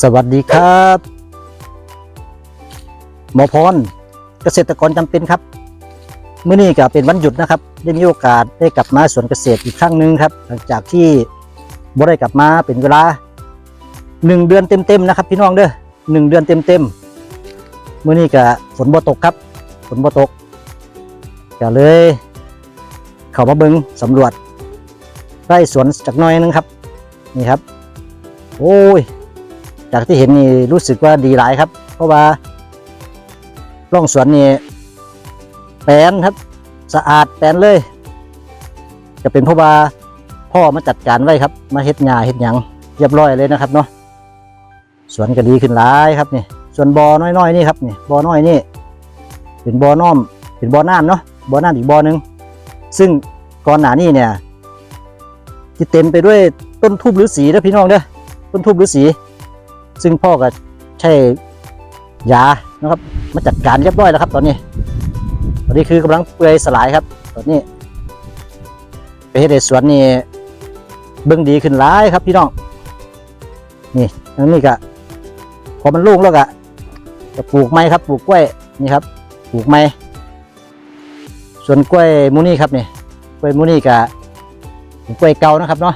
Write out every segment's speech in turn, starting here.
สวัสดีครับหมอพรเกษตรกรจำเป็นครับเมื่อนี้ก็เป็นวันหยุดนะครับ ได้มีโอกาสได้กลับมาสวนเกษตรอีกครั้งหนึ่งครับ หลังจากที่บ่ได้กลับมาเป็นเวลาหนึ่งเดือนเต็มๆนะครับ พี่น้องเด้อหนึ่งเดือนเต็มๆเมื่อนี้ก็ฝนบ่ตกครับฝนบ่ตกก็เลย เข้ามาเบิงสำรวจไร่สวนจากน้อยนึงครับ นี่ครับ โอ้ย จากที่เห็นนี่รู้สึกว่าดีหลายครับ เพราะว่าร่องสวนนี่แปลนครับ สะอาดแปลนเลย จะเป็นเพราะว่าพ่อมาจัดการไว้ครับ มาเฮ็ดหญ้าเฮ็ดหยังเรียบร้อยเลยนะครับเนาะสวนก็ดีขึ้นหลายครับนี่ส่วนบ่อน้อยๆนี่ครับนี่บ่อน้อยนี่เป็นบ่อน้อม เป็นบ่อน้ำเนาะบ่อน้ำอีกบ่อหนึ่งซึ่งก่อนหน้านี้เนี่ยที่เต็มไปด้วยต้นทูบฤาษีนะพี่น้องเด้อต้นทูบฤาษี ซึ่งพ่อก็ใช้ยานะครับ มาจัดการเรียบร้อยแล้วครับ ตอนนี้ ตอนนี้คือกำลังเปื่อยสลายครับ ตอนนี้ไปเฮ็ดสวนนี่เบิ่งดีขึ้นหลายครับพี่น้อง นี่ทั้งนี้ก็พอมันลูกแล้วก็จะปลูกไม้ครับ ปลูกกล้วยนี่ครับ ปลูกไม้ส่วนกล้วยมูนี่ครับนี่กล้วยมูนี่ก็เป็นกล้วยเก่านะครับเนาะ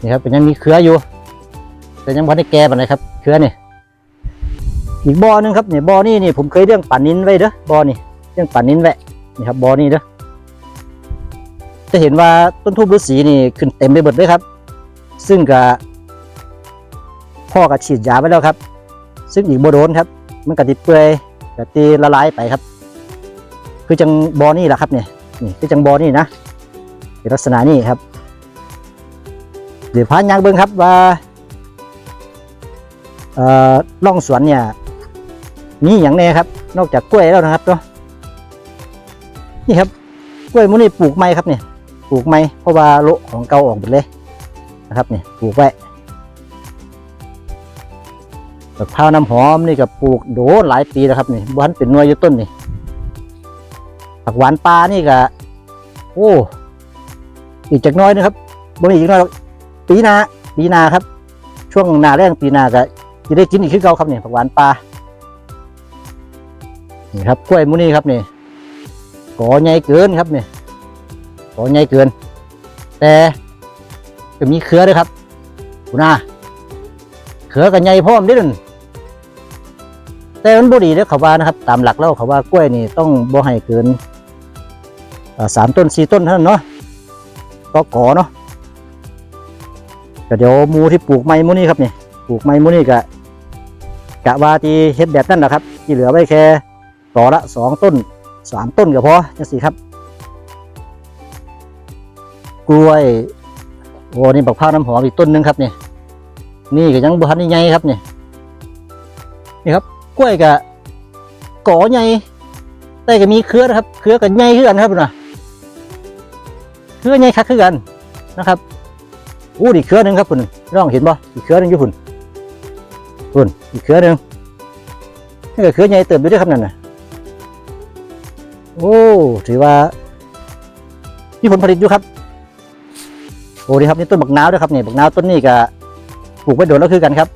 นี่ครับเป็นยังมีเครืออยู่ แต่ยังพอได้แก่ปานใดครับเครือนี่อีกบ่อนึงครับนี่บ่อนี่นี่ผมเคยเลี้ยงป่านินไว้เด้อบ่อนี่เลี้ยงป่านินไว้นี่ครับบ่อนี่เด้อจะเห็นว่าต้นทูบฤาษีนี่ขึ้นเต็มไปหมดเลยครับ ซึ่งก็พ่อก็ฉีดยาไปแล้วครับ ซึ่งอีกบ่โดนครับ มันก็ติดเปื่อยก็ตีละลายไปครับ คือจังบ่อนี่แหละครับเนี่ยนี่คือจังบ่อนี่นะเป็นลักษณะนี้ครับ เดี๋ยวพานยางเบิ้งครับว่า ล่องสวนเนี่ยมีอย่างแน่ครับ นอกจากกล้วยแล้วนะครับเนาะนี่ครับกล้วยมุนี่ปลูกไม้ครับเนี่ยปลูกไม้เพราะว่าโลของเก่าออกหมดเลยนะครับเนี่ยปลูกไว้แบบข้าวน้ำหอมนี่ก็ปลูกโดหลายปีแล้วครับนี่บ้านเป็นนวยอยู่ต้นนี่ผักหวานปลานี่ก็โอ้อีกจากน้อยนะครับบ่มีอีกน้อยหรอกปีนาปีนาครับ ช่วงนาแรงปีนาก็ จะได้กินอีกคือเก่าครับเนี่ยผักหวานปลานี่ครับกล้วยมุนี่ครับนี่ก่อใหญ่เกินครับเนี่ยก่อใหญ่เกิน แต่ก็มีเครือด้วยครับคุณอาเครือกับใหญ่พร้อมเด้นแต่มันบ่ดีเด้อเขาว่านะครับ ตามหลักแล้วเขาว่ากล้วยนี่ต้องบ่ให้เกินสามต้นสี่ต้นเท่านั้นเนาะก็ก่อเนาะก็เดี๋ยวมูที่ปลูกไม้มูนี่ครับนี่ปลูกไม้มูนี่ก็ กะว่าที่เฮ็ดแบบนั้นนะครับ ที่เหลือไว้แค่ต่อละสองต้นสามต้นก็พอจังสิครับ กล้วยโอ้นี่บักพร้าวน้ำหอมอีกต้นหนึงครับนี่นี่ก็ยังบ่ทันใหญ่ครับนี่นี่ครับกล้วยกะก่อใหญ่แต่ก็มีเครือนะครับ เครือกันใหญ่คือกันครับนะเครือใหญ่คักคือกันนะครับอู้อีกเครือหนึ่งครับคุณน้องเห็นบ่อีกเครือหนึ่งอยู่คุณ คุณอีกเครือหนึ่งนี่ก็เครือใหญ่เติบอยู่ด้วยครับนั่นน่ะโอ้ถือว่ามีผลผลิตอยู่ครับโอ้ดีครับนี่ต้นบักนาวด้วยครับเนี่บักนาวต้นนี้ก็ปลูกไว้โดนแล้วคือกันครับ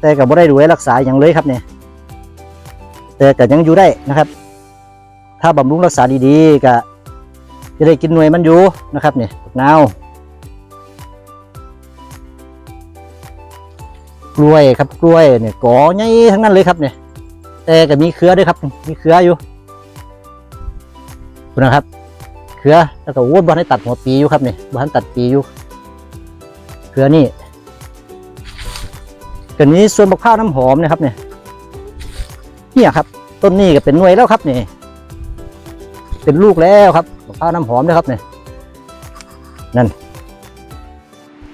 แต่ก็บ่ได้ดูแลรักษาอย่างเลยครับเนี่ยแต่ก็ยังอยู่ได้นะครับ ถ้าบำรุงรักษาดีๆก็จะได้กินหน่วยมันอยู่นะครับเนี่ยบักนาว ล้วยครับกล้วยเนี่ยกอใหญ่ทั้งนั้นเลยครับเนี่ยแต่ก็มีเครือด้วยครับ มีเครืออยู่คุณนะครับ เครือแล้วก็โอ้บ้านให้ตัดหัวปีอยู่ครับเนี่ยบ้านตัดปีอยู่เครือนี่กันนี้ส่วนบักพร้าวน้ำหอมนะครับเนี่ยเนี่ยครับ ต้นนี้ก็เป็นหน่วยแล้วครับเนี่ยเป็นลูกแล้วครับบักพร้าวน้ำหอมนะครับเนี่ยนั่น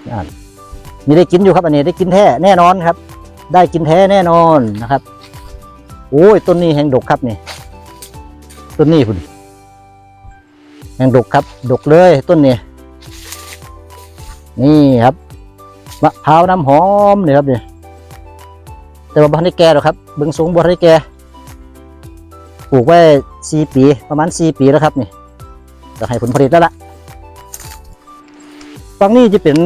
นั่น นี่ได้กินอยู่ครับอันนี้ได้กินแท้แน่นอนครับ ได้กินแท้แน่นอนนะครับโอ้ยต้นนี้แห่งดกครับนี่ต้นนี้คุณแห่งดกครับ ดกเลยต้นนี้นี่ครับมะพร้าวน้ำหอมนี่ครับนี่แต่ว่าบ้านได้แก่หรอกครับเบื้องสูงบ้านได้แก่ปลูกไว้สี่ปีประมาณสี่ปีแล้วครับนี่จะให้ผลผลิตแล้วล่ะฝั่งนี้จะเป็น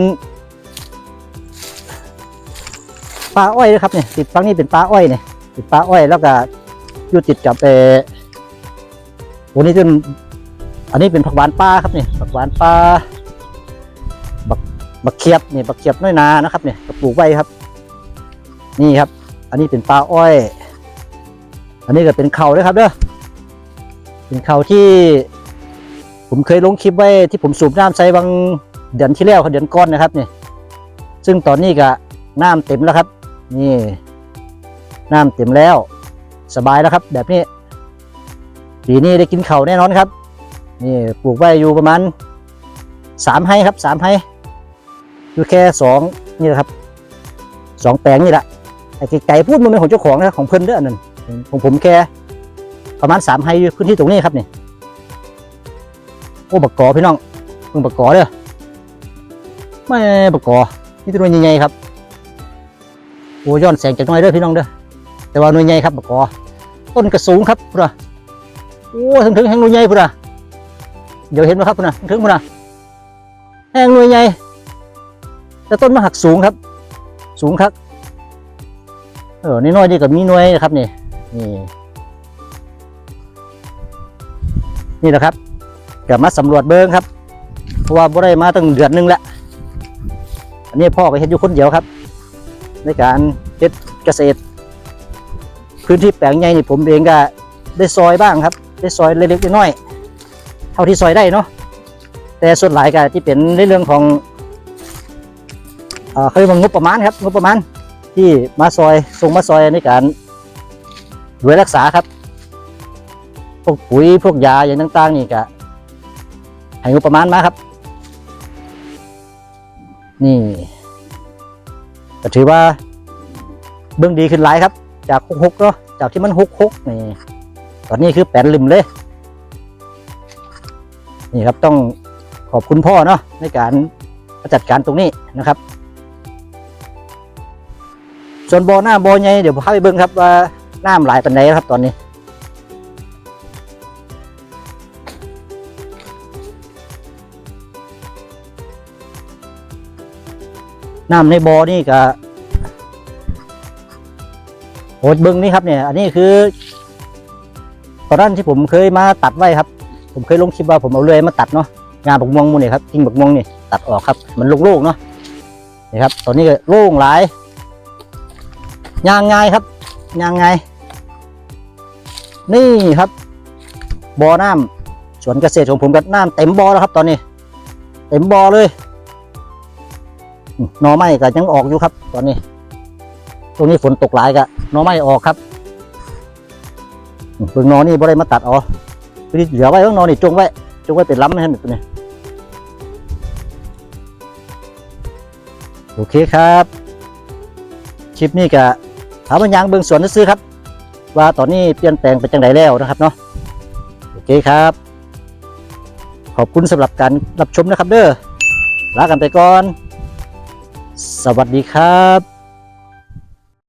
ปลาอ้อยนะครับเนี่ยติดฝั่งนี้เป็นปลาอ้อยเนี่ยติดปลาอ้อยแล้วก็อยู่ติดกับเออโอ้นี่เป็นอันนี้เป็นผักหวานปลาครับเนี่ยผักหวานปลาบักบักเขียบเนี่ยบักเขียบน้อยนานะครับเนี่ยปลูกไว้ครับ นี่ครับ อันนี้เป็นปลาอ้อย อันนี้ก็เป็นเขาด้วยครับเด้อเป็นเขาที่ ผมเคยลงคลิปไว้ที่ผมสูบน้ำใส่บางเดือนที่แล้วเดือนก้อนนะครับเนี่ยซึ่งตอนนี้ก็น้ำเต็มแล้วครับ นี่น้ำเต็มแล้ว สบายแล้วครับ แบบนี้ปีนี้ได้กินเข่าแน่นอนครับ นี่ปลูกไว้อยู่ประมาณสามไร่ครับสามไร่อยู่แค่สองนี่แหละครับสองแปลงนี่แหละไอ้ไก่พูดมันเป็นของเจ้าของนะของเพิ่นเด้ออันนั่นของผมแค่ประมาณสามไร่อยู่พื้นที่ตรงนี้ครับนี่โอ้บักกอพี่น้องมึงบักกอเด้อไม่บักกอนี่ตัวหน่วยใหญ่ๆครับ โอ้ย้อนแสงจากน้อยเด้อพี่น้องเด้อแต่ว่าหน่วยใหญ่ครับบักกอต้นกระสูงครับพุ่นนะโอ้ถึงถึงแห่งหน่วยใหญ่พุ่นนะเดี๋ยวเห็นไหมครับพุ่นนะถึงพุ่นนะแห่งหน่วยใหญ่แต่ต้นมันหักสูงครับ สูงครับเออนี่น้อยนี่ก็มีหน่วยนะครับนี่นี่นี่แหละครับก็มาสำรวจเบิ้งครับเพราะว่าบ่ได้มาตั้งเดือนหนึงแล้วอันนี้พ่อไปเฮ็ดอยู่คนเดียวครับ ในการเฮ็ดเกษตร พื้นที่แปลงใหญ่นี่ผมเองก็ได้ซอยบ้างครับ ได้ซอยเล็กๆน้อยๆเท่าที่ซอยได้เนาะแต่ส่วนหลายก็ที่เป็นในเรื่องของเอ่อเขาเรียกว่างบประมาณครับงบประมาณที่มาซอยส่งมาซอยในการดูแลรักษาครับ พวกปุ๋ยพวกยาอย่างต่างๆนี่ก็ให้งบประมาณมาครับ นี่ ก็ถือว่าเบื้องดีขึ้นหลายครับ จากหกหกเนาะจากที่มันหกหกนี่ตอนนี้คือแปดลิมเลย นี่ครับต้องขอบคุณพ่อเนาะในการจัดการตรงนี้นะครับ ส่วนบอหน้าบอใหญ่เดี๋ยวพาไปเบิ้งครับว่าน้ำหลายปันไงครับตอนนี้ น้ำในบ่อนี่ก็โหดเบิ้งนี่ครับเนี่ย อันนี้คือ ตอนนั้นที่ผมเคยมาตัดไว้ครับ ผมเคยลงคลิปว่าผมเอาเลื่อยมาตัดเนาะงานบักม่วงมูนี่ครับกิ่งบักม่วงนี่ตัดออกครับ มันโล่งๆเนาะนี่ครับ ตอนนี้ก็โล่งหลายยางไงายครับยางไงายนี่ครับบ่อน้ำสวนเกษตรของผมกับน้ำเต็มบ่อแล้วครับ ตอนนี้ เต็มบ่อเลย หน่อไม้ก็ยังออกอยู่ครับ ตอนนี้ ตรงนี้ฝนตกหลายก็หน่อไม้ออกครับเบิ่งหนอนี่บ่ได้มาตัดอ๋อเหลือไว้เบิ่งหนอนี่จงไว้จงไว้เป็นล้ำให้ตัวนี้โอเคครับ คลิปนี้ก็ถามว่ายางเบิ่งสวนซื้อครับ ว่าตอนนี้เปลี่ยนแปลงไปจังไดแล้วนะครับเนาะโอเคครับ ขอบคุณสำหรับการรับชมนะครับ เด้อลากันไปก่อน สวัสดีครับ